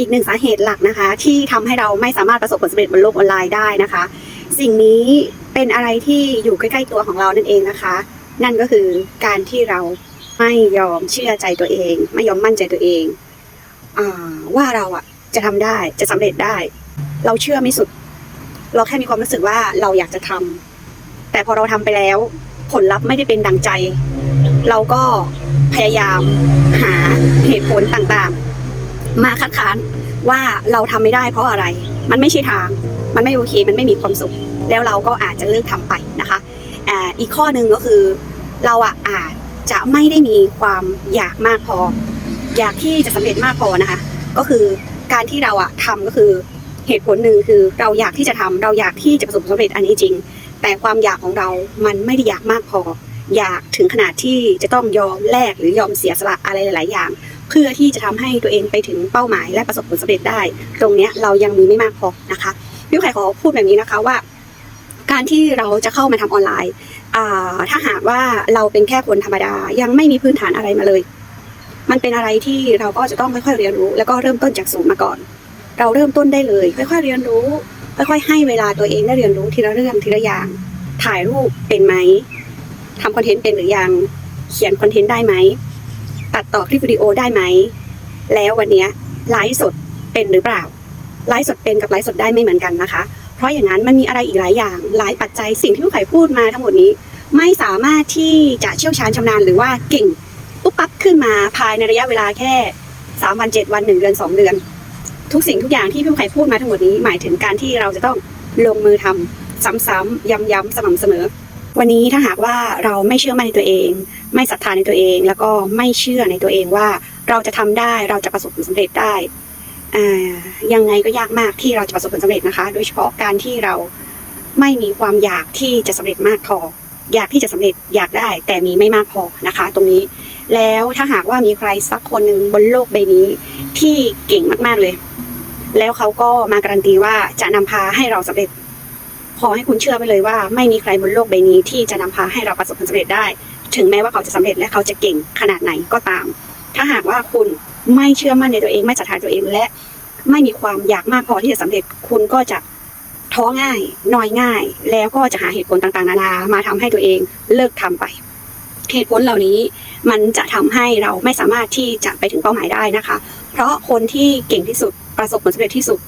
อีกหนึ่งสาเหตุหลักนะคะ ที่ทำให้เราไม่สามารถประสบผลสำเร็จบนโลกออนไลน์ได้นะคะ สิ่งนี้เป็นอะไรที่อยู่ใกล้ๆตัวของเรานั่นเองนะคะ นั่นก็คือการที่เราไม่ยอมเชื่อใจตัวเอง ไม่ยอมมั่นใจตัวเองอว่าเราอะจะทำได้จะสำเร็จได้ เราเชื่อไม่สุด เราแค่มีความรู้สึกว่าเราอยากจะทำแต่พอเราทำไปแล้ว ผลลัพธ์ไม่ได้เป็นดังใจ เราก็พยายามหาเหตุผลต่างๆ มาคัดค้านว่าเราทำไม่ได้เพราะอะไร มันไม่ใช่ทาง มันไม่โอเค มันไม่มีความสุข แล้วเราก็อาจจะเลิกทำไปนะคะอีกข้อหนึ่งก็คือเราอะอาจจะไม่ได้มีความอยากมากพอ อยากที่จะสำเร็จมากพอนะคะ ก็คือการที่เราอะทำก็คือเหตุผลหนึ่งคือเราอยากที่จะทำเราอยากที่จะประสบความสำเร็จอันนี้จริง แต่ความอยากของเรา มันไม่ได้อยากมากพอ อยากถึงขนาดที่จะต้องยอมแลกหรือยอมเสียสละอะไรหลาย ๆ อย่าง เพื่อที่จะทำให้ตัวเองไปถึงเป้าหมายและประสบผลสำเร็จได้ ตรงนี้เรายังมีไม่มากพอนะคะพี่ไข่ขอพูดแบบนี้นะคะว่า การที่เราจะเข้ามาทำออนไลน์ถ้าหากว่าเราเป็นแค่คนธรรมดา ยังไม่มีพื้นฐานอะไรมาเลย มันเป็นอะไรที่เราก็จะต้องค่อยๆเรียนรู้ แล้วก็เริ่มต้นจากศูนย์มาก่อน เราเริ่มต้นได้เลย ค่อยๆเรียนรู้ ค่อยๆ ให้เวลาตัวเองได้เรียนรู้ทีละเรื่องทีละอย่าง ถ่ายรูปเป็นไหมทำคอนเทนต์เป็นหรือยัง เขียนคอนเทนต์ได้ไหม ตัดต่อคลิปวิดีโอได้ไหม แล้ววันนี้ไลฟ์สดเป็นหรือเปล่า ไลฟ์สดเป็นกับไลฟ์สดได้ไม่เหมือนกันนะคะ เพราะอย่างนั้นมันมีอะไรอีกหลายอย่าง หลายปัจจัยสิ่งที่ผู้ไข่พูดมาทั้งหมดนี้ ไม่สามารถที่จะเชี่ยวชาญชำนาญหรือว่าเก่งปุ๊บปั๊บขึ้นมาภายในระยะเวลาแค่สามวันเจ็ดวันหนึ่งเดือนสองเดือน ทุกสิ่งทุกอย่างที่พี่ไข่พูดมาทั้งหมดนี้หมายถึงการที่เราจะต้องลงมือทำซ้ำๆย้ำๆสม่ำเสมอ วันนี้ถ้าหากว่าเราไม่เชื่อมั่นในตัวเอง ไม่ศรัทธาในตัวเอง แล้วก็ไม่เชื่อในตัวเองว่าเราจะทำได้เราจะประสบผลสำเร็จได้อ่ายังไงก็ยากมากที่เราจะประสบผลสำเร็จนะคะ โดยเฉพาะการที่เราไม่มีความอยากที่จะสำเร็จมากพออยากที่จะสำเร็จอยากได้ แต่มีไม่มากพอนะคะ ตรงนี้แล้วถ้าหากว่ามีใครสักคนหนึ่งบนโลกใบนี้ ที่เก่งมากๆเลย แล้วเขาก็มาการันตีว่าจะนำพาให้เราสำเร็จ ขอให้คุณเชื่อไปเลยว่าไม่มีใครบนโลกใบนี้ที่จะนำพาให้เราประสบผลสำเร็จได้ ถึงแม้ว่าเขาจะสำเร็จและเขาจะเก่งขนาดไหนก็ตาม ถ้าหากว่าคุณไม่เชื่อมั่นในตัวเองไม่ศรัทธาตัวเองและ ไม่มีความอยากมากพอที่จะสำเร็จ คุณก็จะท้อง่ายนอยง่าย แล้วก็จะหาเหตุผลต่างๆ นานามาทำให้ตัวเองเลิกทำไป เหตุผลเหล่านี้มันจะทำให้เราไม่สามารถที่จะไปถึงเป้าหมายได้นะคะ เพราะคนที่เก่งที่สุดประสบผลสำเร็จที่สุด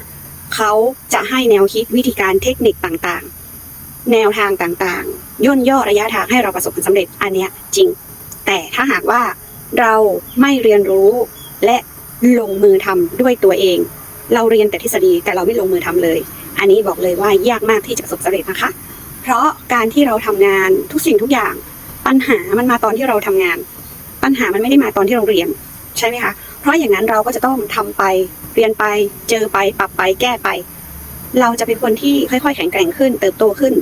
เขาจะให้แนวคิดวิธีการเทคนิคต่างๆ แนวทางต่างๆ ย่นย่อระยะทางให้เราประสบผลสำเร็จอันเนี้ยจริง แต่ถ้าหากว่าเราไม่เรียนรู้และลงมือทำด้วยตัวเอง เราเรียนแต่ทฤษฎีแต่เราไม่ลงมือทำเลย อันนี้บอกเลยว่ายากมากที่จะประสบสำเร็จนะคะ เพราะการที่เราทำงานทุกสิ่งทุกอย่าง ปัญหามันมาตอนที่เราทำงาน ปัญหามันไม่ได้มาตอนที่เราเรียนใช่ไหมคะเพราะอย่างนั้นเราก็จะต้องทำไป เรียนไปเจอไปปรับไปแก้ไป เราจะเป็นคนที่ค่อยๆ แข็งแกร่งขึ้น เติบโตขึ้น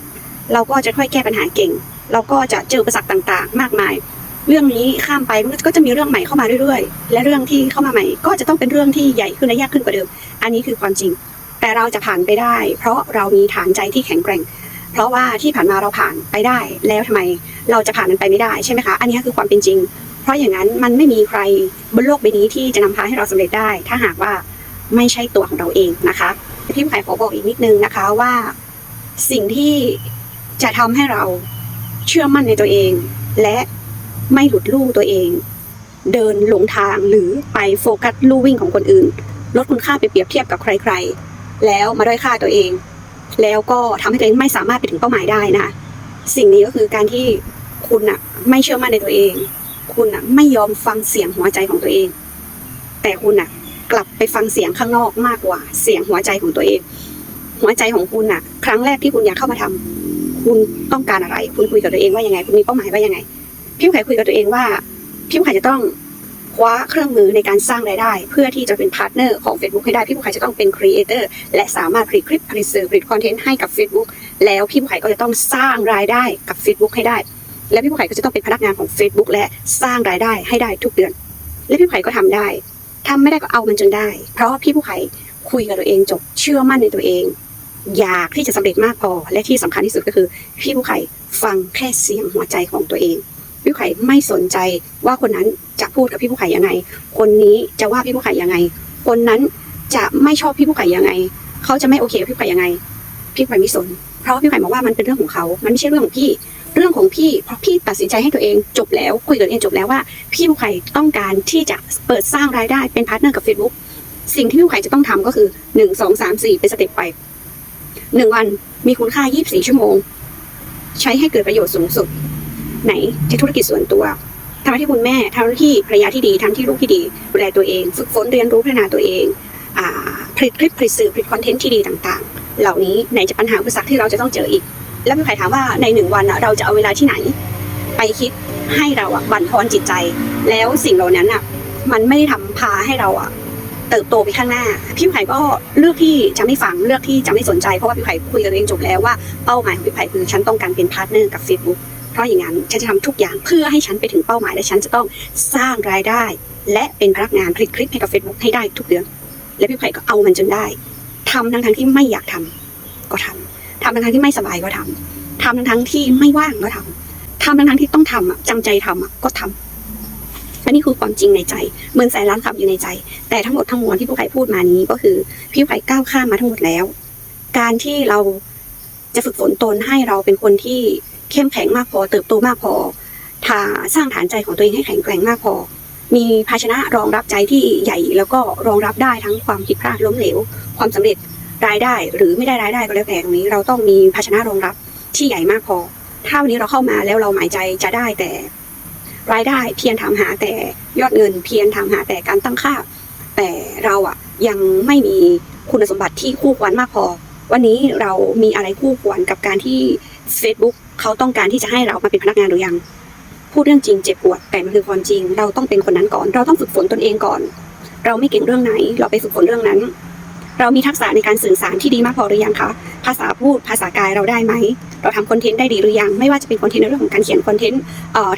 เราก็จะค่อยแก้ปัญหาเก่ง เราก็จะเจออุปสรรคต่างๆ มากมาย เรื่องนี้ข้ามไปมันก็จะมีเรื่องใหม่เข้ามาเรื่อยๆ และเรื่องที่เข้ามาใหม่ ก็จะต้องเป็นเรื่องที่ใหญ่ขึ้นและยากขึ้นกว่าเดิม อันนี้คือความจริง แต่เราจะผ่านไปได้ เพราะเรามีฐานใจที่แข็งแกร่งเพราะว่าที่ผ่านมาเราผ่านไปได้ แล้วทำไมเราจะผ่านมันไปไม่ได้ใช่ไหมคะ อันนี้คือความเป็นจริง เพราะอย่างนั้นมันไม่มีใครบนโลกใบนี้ที่จะนำพาให้เราสำเร็จได้ ถ้าหากว่า ไม่ใช่ตัวของเราเองนะคะพี่ไข่ขอบอกอีกนิดนึงนะคะว่าสิ่งที่จะทำให้เราเชื่อมั่นในตัวเอง และไม่หลุดลู่ตัวเอง เดินหลงทางหรือไปโฟกัสลู่วิ่งของคนอื่น ลดคุณค่าไปเปรียบเทียบกับใคร ๆ แล้วมาด้อยค่าตัวเอง แล้วก็ทำให้ตัวเองไม่สามารถไปถึงเป้าหมายได้นะสิ่งนี้ก็คือการที่คุณอะไม่เชื่อมั่นในตัวเอง คุณอะไม่ยอมฟังเสียงหัวใจของตัวเอง แต่คุณอะ กลับไปฟังเสียงข้างนอกมากกว่า เสียงหัวใจของตัวเอง หัวใจของคุณอะครั้งแรกที่คุณอยากเข้ามาทำคุณต้องการอะไร คุณคุยกับตัวเองว่ายังไง คุณมีเป้าหมายว่ายังไง พี่ไข่คุยกับตัวเองว่าพี่ไข่จะต้องคว้าเครื่องมือในการสร้างรายได้ เพื่อที่จะเป็นพาร์ทเนอร์ของ Facebook ให้ได้พี่ผู้ไข่จะต้องเป็นครีเอเตอร์และสามารถผลิตคลิปผลิตสื่อผลิตคอนเทนต์ให้กับ Facebook แล้วพี่ผู้ไข่ก็จะต้องสร้างรายได้กับ Facebook ให้ได้ และพี่ผู้ไข่ก็จะต้องเป็นพนักงานของ Facebook และสร้างรายได้ให้ได้ทุกเดือน และพี่ผู้ไข่ก็ทำได้ ทำไม่ได้ก็เอามันจนได้ เพราะพี่ผู้ไข่คุยกับตัวเองจบเชื่อมั่นในตัวเอง อยากที่จะสำเร็จมากพอ และที่สำคัญที่สุดก็คือ พี่ผู้ไข่ฟังแค่เสียงหัวใจของตัวเองพี่ผู้ไข่ไม่สนใจว่าคนนั้นจะพูดกับพี่ผู้ไข่ยังไง คนนี้จะว่าพี่ผู้ไข่ยังไง คนนั้นจะไม่ชอบพี่ผู้ไก่ยังไง เขาจะไม่โอเคกับพี่ผู้ไก่ยังไง พี่ผู้ไก่ไม่สน เพราะพี่ผู้ไก่บอกว่ามันเป็นเรื่องของเขา มันไม่ใช่เรื่องของพี่ เรื่องของพี่เพราะพี่ตัดสินใจให้ตัวเองจบแล้วคุยกับตัวเองจบแล้วว่า พี่ผู้ไก่ต้องการที่จะเปิดสร้างรายได้เป็นพาร์ทเนอร์กับ Facebook สิ่งที่พี่ผู้ไก่จะต้องทำก็คือหนึ่งสองสามสี่เป็นสเต็ปไปหนึ่งวันมีคุณค่า24ชั่วโมง ใช้ให้เกิดประโยชน์สูงสุด ไหนจะธุรกิจส่วนตัวทำหน้าที่คุณแม่ทำหน้าที่ภรรยาที่ดีทำที่ลูกที่ดีดูแลตัวเอง ฝึกฝนเรียนรู้พัฒนาตัวเองอผลิตคลิปผลิตสื่อผลิตคอนเทนต์ที่ดีต่างๆ เหล่านี้ไหนจะปัญหาอุปสรรคที่เราจะต้องเจออีก แล้วมีใครถามว่าในหนึ่งวันเราจะเอาเวลาที่ไหน ไปคิดให้เราอะบั่นทอนจิตใจ แล้วสิ่งเหล่านั้นอะมันไม่ได้ทำพาให้เราอะเติบโตไปข้างหน้า พี่ไผ่ก็เลือกที่จะไม่ฟังเลือกที่จะไม่สนใจเพราะว่าพี่ไผ่คุยกับตัวเองจบแล้วว่าเป้าหมายของพี่ไผ่คือฉันต้องการเป็นพาร์ทเนอร์กับ Facebook เพราะอย่างนั้นฉันจะทำทุกอย่างเพื่อให้ฉันไปถึงเป้าหมายและฉันจะต้องสร้างรายได้ และเป็นพนักงานผลิตคลิปให้กับ Facebook ให้ได้ทุกเดือน และพี่ไผ่ก็เอามันจนได้ทำทั้งทั้งๆที่ไม่อยากทำก็ทำ ทำทั้งทั้งที่ไม่สบายก็ทำทำทั้งทั้งที่ไม่ว่างก็ทำทำทั้งทั้งที่ต้องทำอะจำใจทำอะก็ทำและนี่คือความจริงในใจเหมือนแสนล้านคำอยู่ในใจ แต่ทั้งหมดทั้งมวลที่พี่ไผ่พูดมานี้ก็คือพี่ไผ่ก้าวข้ามมาทั้งหมดแล้ว การที่เราจะฝึกฝนตนให้เราเป็นคนที่เข้มแข็งมากพอ เติบโตมากพอถ้าสร้างฐานใจของตัวเองให้แข็งแกร่งมากพอ มีภาชนะรองรับใจที่ใหญ่ แล้วก็รองรับได้ทั้งความผิดพลาดล้มเหลว ความสำเร็จ รายได้หรือไม่ได้รายได้ก็แล้วแต่ตรงนี้ เราต้องมีภาชนะรองรับที่ใหญ่มากพอ ถ้าวันนี้เราเข้ามาแล้วเราหมายใจจะได้แต่รายได้เพียงถามหาแต่ยอดเงินเพียงถามหาแต่การตั้งค่า แต่เราอะยังไม่มีคุณสมบัติที่คู่ควรมากพอ วันนี้เรามีอะไรคู่ควรกับการที่ Facebook เขาต้องการที่จะให้เรามาเป็นพนักงานหรือยัง พูดเรื่องจริงเจ็บปวดแต่มันคือความจริง เราต้องเป็นคนนั้นก่อน เราต้องฝึกฝนตนเองก่อน เราไม่เก่งเรื่องไหน เราไปฝึกฝนเรื่องนั้น เรามีทักษะในการสื่อสารที่ดีมากพอหรือยังคะ ภาษาพูดภาษากายเราได้ไหม เราทำคอนเทนต์ได้ดีหรือยัง ไม่ว่าจะเป็นคอนเทนต์ในเรื่องของการเขียนคอนเทนต์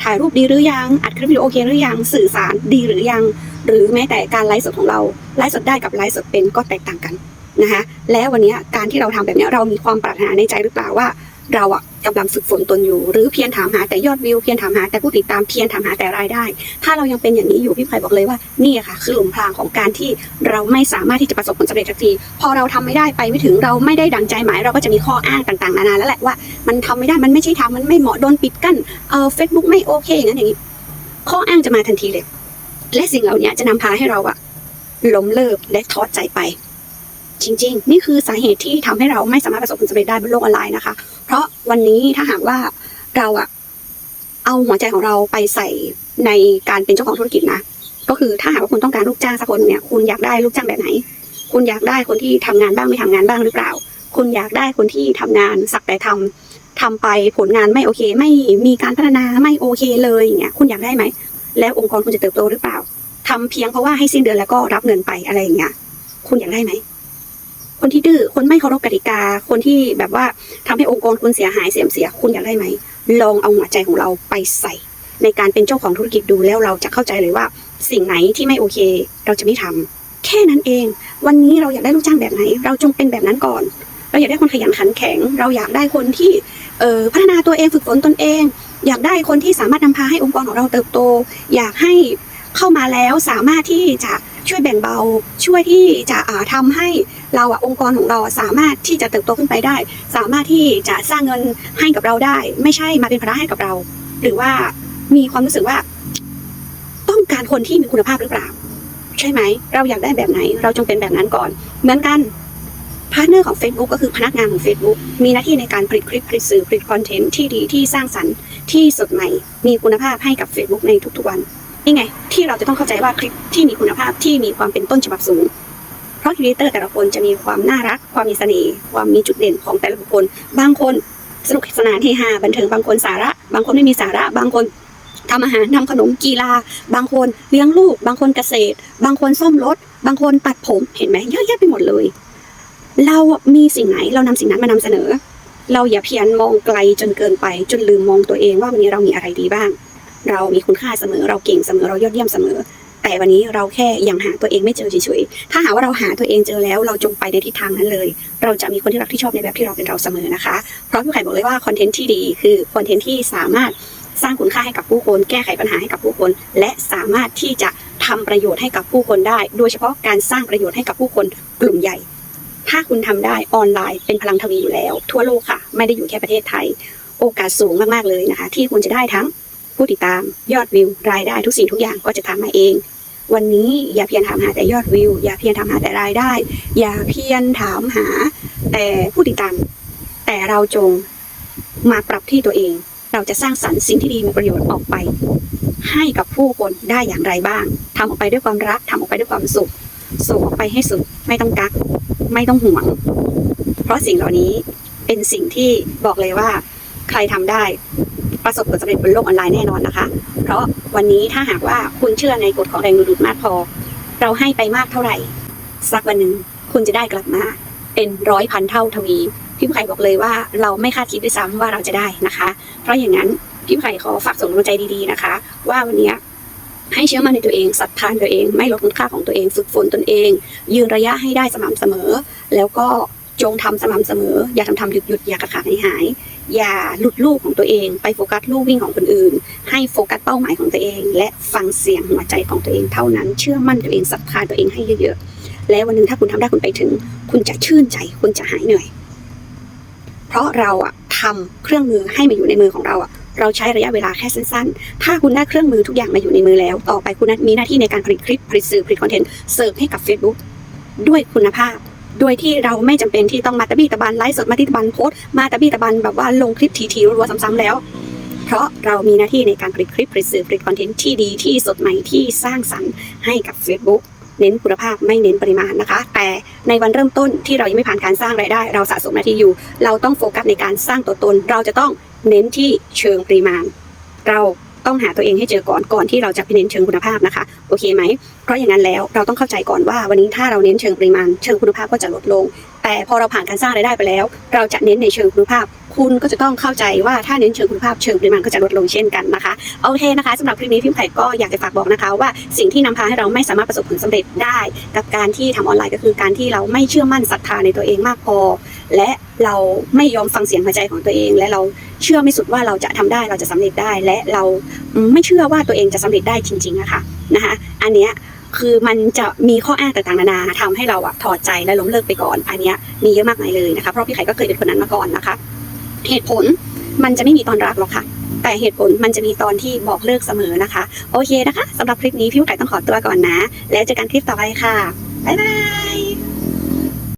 ถ่ายรูปดีหรือยัง อัดคลิปวิดีโอโอเคหรือยัง สื่อสารดีหรือยัง หรือแม้แต่การไลฟ์สดของเรา ไลฟ์สดได้กับไลฟ์สดเป็นก็แตกต่างกันนะคะ แล้ววันนี้การที่เราทำแบบนี้เรามีความปรารถนาในใจหรือเปล่าว่า เราอะกำลังฝึกฝนตนอยู่ หรือเพียรถามหาแต่ยอดวิวเพียรถามหาแต่ผู้ติดตามเพียรถามหาแต่รายได้ ถ้าเรายังเป็นอย่างนี้อยู่พี่ไผ่บอกเลยว่านี่ค่ะ คือหลุมพรางของการที่เราไม่สามารถที่จะประสบผลสำเร็จสักทีพอเราทำไม่ได้ไปไม่ถึงเราไม่ได้ดังใจหมาย เราก็จะมีข้ออ้างต่างๆนานาแล้วแหละว่า มันทำไม่ได้มันไม่ใช่ทางมันไม่เหมาะโดนปิดกั้นเออเฟซบุ๊กไม่โอเคอย่างนั้นอย่างนี้ ข้ออ้างจะมาทันทีเลย และสิ่งเหล่านี้จะนำพาให้เราอะล้มเลิกและท้อใจไป จริง ๆ นี่คือสาเหตุที่ทำให้เราไม่สามารถประสบผลสำเร็จได้บนโลกออนไลน์นะคะ เพราะวันนี้ถ้าหากว่าเราอะเอาหัวใจของเราไปใส่ในการเป็นเจ้าของธุรกิจนะ ก็คือถ้าหากว่าคุณต้องการลูกจ้างสักคนเนี่ย คุณอยากได้ลูกจ้างแบบไหน คุณอยากได้คนที่ทำงานบ้างไม่ทำงานบ้างหรือเปล่า คุณอยากได้คนที่ทำงานสักแต่ทำทำไปผลงานไม่โอเค ไม่มีการพัฒนาไม่โอเคเลยอย่างเงี้ยคุณอยากได้ไหม แล้วองค์กรคุณจะเติบโตหรือเปล่าทำเพียงเพราะว่าให้สิ้นเดือนแล้วก็รับเงินไปอะไรอย่างเงี้ยคุณอยากได้ไหม คนที่ดื้อคนไม่เคารพกติกา คนที่แบบว่าทำให้องค์กรคุณเสียหายเสียมเสียคุณอยากได้ไหมลองเอาหัวใจของเราไปใส่ ในการเป็นเจ้าของธุรกิจดูแล้วเราจะเข้าใจเลยว่า สิ่งไหนที่ไม่โอเค เราจะไม่ทำแค่นั้นเอง วันนี้เราอยากได้ลูกจ้างแบบไหน เราจงเป็นแบบนั้นก่อน เราอยากได้คนขยันขันแข็ง เราอยากได้คนที่เออพัฒนาตัวเองฝึกฝนตนเอง อยากได้คนที่สามารถนำพาให้องค์กรของเราเติบโต อยากให้เข้ามาแล้วสามารถที่จะช่วยแบ่งเบา ช่วยที่จะอ่าทำให้ เราอะองค์กรของเราสามารถที่จะเติบโตขึ้นไปได้ สามารถที่จะสร้างเงินให้กับเราได้ ไม่ใช่มาเป็นภาระให้กับเรา หรือว่ามีความรู้สึกว่า ต้องการคนที่มีคุณภาพหรือเปล่า ใช่ไหม เราอยากได้แบบไหน เราจงเป็นแบบนั้นก่อน เหมือนกันพาร์ทเนอร์ของ Facebook ก็คือพนักงานของ Facebook มีหน้าที่ในการผลิตคลิปผลิตสื่อผลิตคอนเทนต์ที่ดีที่สร้างสรรค์ที่สดใหม่ มีคุณภาพให้กับ Facebook ในทุกๆวันนี่ไง ที่เราจะต้องเข้าใจว่าคลิปที่มีคุณภาพที่มีความเป็นต้นฉบับสูง เพราะครีเอเตอร์แต่ละคนจะมีความน่ารัก ความมีเสน่ห์ความมีจุดเด่นของแต่ละบุคคล บางคนสนุกสนานเฮฮาบันเทิงบางคนสาระ บางคนไม่มีสาระ บางคนทำอาหารทำขนมกีฬา บางคนเลี้ยงลูก บางคนเกษตร บางคนซ่อมรถ บางคนตัดผมเห็นไหมเยอะแยะไปหมดเลย เรามีสิ่งไหนเรานำสิ่งนั้นมานำเสนอ เราอย่าเพียรมองไกลจนเกินไป จนลืมมองตัวเองว่าวันนี้เรามีอะไรดีบ้าง เรามีคุณค่าเสมอเราเก่งเสมอเรายอดเยี่ยมเสมอ แต่วันนี้เราแค่ยังหาตัวเองไม่เจอเฉยๆถ้าหาว่าเราหาตัวเองเจอแล้วเราจงไปในทิศทางนั้นเลย เราจะมีคนที่รักที่ชอบในแบบที่เราเป็นเราเสมอนะคะ เพราะพี่ไข่บอกเลยว่าคอนเทนต์ที่ดีคือคอนเทนต์ที่สามารถสร้างคุณค่าให้กับผู้คน แก้ไขปัญหาให้กับผู้คน และสามารถที่จะทำประโยชน์ให้กับผู้คนได้ โดยเฉพาะการสร้างประโยชน์ให้กับผู้คนกลุ่มใหญ่ ถ้าคุณทำได้ออนไลน์เป็นพลังทวีอยู่แล้ว ทั่วโลกค่ะ ไม่ได้อยู่แค่ประเทศไทย โอกาสสูงมากๆเลยนะคะ ที่คุณจะได้ทั้ง ผู้ติดตาม ยอดวิว รายได้ทุกสิ่งทุกอย่างก็จะทำมาเอง วันนี้อย่าเพียรถามหาแต่ยอดวิว อย่าเพียรถามหาแต่รายได้ อย่าเพียรถามหาแต่ผู้ติดตาม แต่เราจงมาปรับที่ตัวเอง เราจะสร้างสรรค์สิ่งที่ดีมีประโยชน์ออกไป ให้กับผู้คนได้อย่างไรบ้างทำออกไปด้วยความรักทำออกไปด้วยความสุขส่งออกไปให้สุดไม่ต้องกัก ไม่ต้องห่วง เพราะสิ่งเหล่านี้เป็นสิ่งที่บอกเลยว่า ใครทำได้ ประสบผลสำเร็จบนโลกออนไลน์แน่นอนนะคะ เพราะวันนี้ถ้าหากว่าคุณเชื่อในกฎของแรงดึงดูดมากพอ เราให้ไปมากเท่าไหร่ สักวันหนึ่งคุณจะได้กลับมา เป็นร้อยพันเท่าทวีพี่ไข่บอกเลยว่าเราไม่คาดคิดด้วยซ้ำว่าเราจะได้นะคะ เพราะอย่างนั้นพี่ไข่ขอฝากส่งกำลังใจดีๆนะคะ ว่าวันนี้ให้เชื่อมั่นในตัวเองศรัทธานตัวเอง ไม่ลดคุณค่าของตัวเองฝึกฝนตนเอง ยืนระยะให้ได้สม่ำเสมอ แล้วก็จงทำสม่ำเสมอ อย่าทำทำหยุดหยุดอย่ากระขาดหายหาย อย่าหลุดลูกของตัวเอง ไปโฟกัสลูกวิ่งของคนอื่น ให้โฟกัสเป้าหมายของตัวเอง และฟังเสียงหัวใจของตัวเองเท่านั้น เชื่อมั่นตัวเองศรัทธาตัวเองให้เยอะๆ แล้ววันหนึ่งถ้าคุณทำได้คุณไปถึง คุณจะชื่นใจ คุณจะหายเหนื่อย เพราะเราอะทำเครื่องมือให้มาอยู่ในมือของเราอะเราใช้ระยะเวลาแค่สั้นๆ ถ้าคุณได้เครื่องมือทุกอย่างมาอยู่ในมือแล้ว ต่อไปคุณนั้นมีหน้าที่ในการผลิตคลิป ผลิตสื่อ ผลิตคอนเทนต์ เสิร์ฟให้กับ Facebook ด้วยคุณภาพ โดยที่เราไม่จำเป็นที่ต้องมาตะบี้ตะบันไลฟ์สดมาที่ตะบันโพสต์มาตะบี้ตะบันแบบว่าลงคลิปทีๆรัวๆซ้ำๆแล้ว เพราะเรามีหน้าที่ในการผลิตคลิปผลิตสื่อผลิตคอนเทนต์ที่ดีที่สดใหม่ที่สร้างสรรค์ให้กับ Facebook เน้นคุณภาพไม่เน้นปริมาณนะคะ แต่ในวันเริ่มต้นที่เรายังไม่ผ่านการสร้างรายได้ เราสะสมหน้าที่อยู่ เราต้องโฟกัสในการสร้างตัวตน เราจะต้องเน้นที่เชิงปริมาณ เรา ต้องหาตัวเองให้เจอก่อนก่อนที่เราจะไปเน้นเชิงคุณภาพนะคะ โอเคไหม เพราะอย่างนั้นแล้วเราต้องเข้าใจก่อนว่าวันนี้ถ้าเราเน้นเชิงปริมาณเชิงคุณภาพก็จะลดลง แต่พอเราผ่านการสร้างรายได้ไปแล้ว เราจะเน้นในเชิงคุณภาพ คุณก็จะต้องเข้าใจว่าถ้าเน้นเชิงคุณภาพเชิงปริมาณก็จะลดลงเช่นกันนะคะโอเคนะคะสำหรับคลิปนี้พิมพ์ไข่ก็อยากจะฝากบอกนะคะ ว่าสิ่งที่นำพาให้เราไม่สามารถประสบผลสำเร็จได้ กับการที่ทำออนไลน์ก็คือการที่เราไม่เชื่อมั่นศรัทธาในตัวเองมากพอ และเราไม่ยอมฟังเสียงหัวใจของตัวเอง และเราเชื่อไม่สุดว่าเราจะทำได้เราจะสำเร็จได้ และเราไม่เชื่อว่าตัวเองจะสำเร็จได้จริงๆนะคะนะคะอันเนี้ยคือมันจะมีข้ออ้างต่างๆนานาทำให้เราอะถอดใจและล้มเลิกไปก่อน อันเนี้ยมีเยอะมากมายเลยนะคะเพราะพี่ไข่ก็เคยเป็นคนนั้นมาก่อนนะคะ เหตุผลมันจะไม่มีตอนรักหรอกค่ะแต่เหตุผลมันจะมีตอนที่บอกเลิกเสมอนะคะ โอเคนะคะสำหรับคลิปนี้พี่ไก่ต้องขอตัวก่อนนะ แล้วเจอกันคลิปต่อไปค่ะ บ๊ายบาย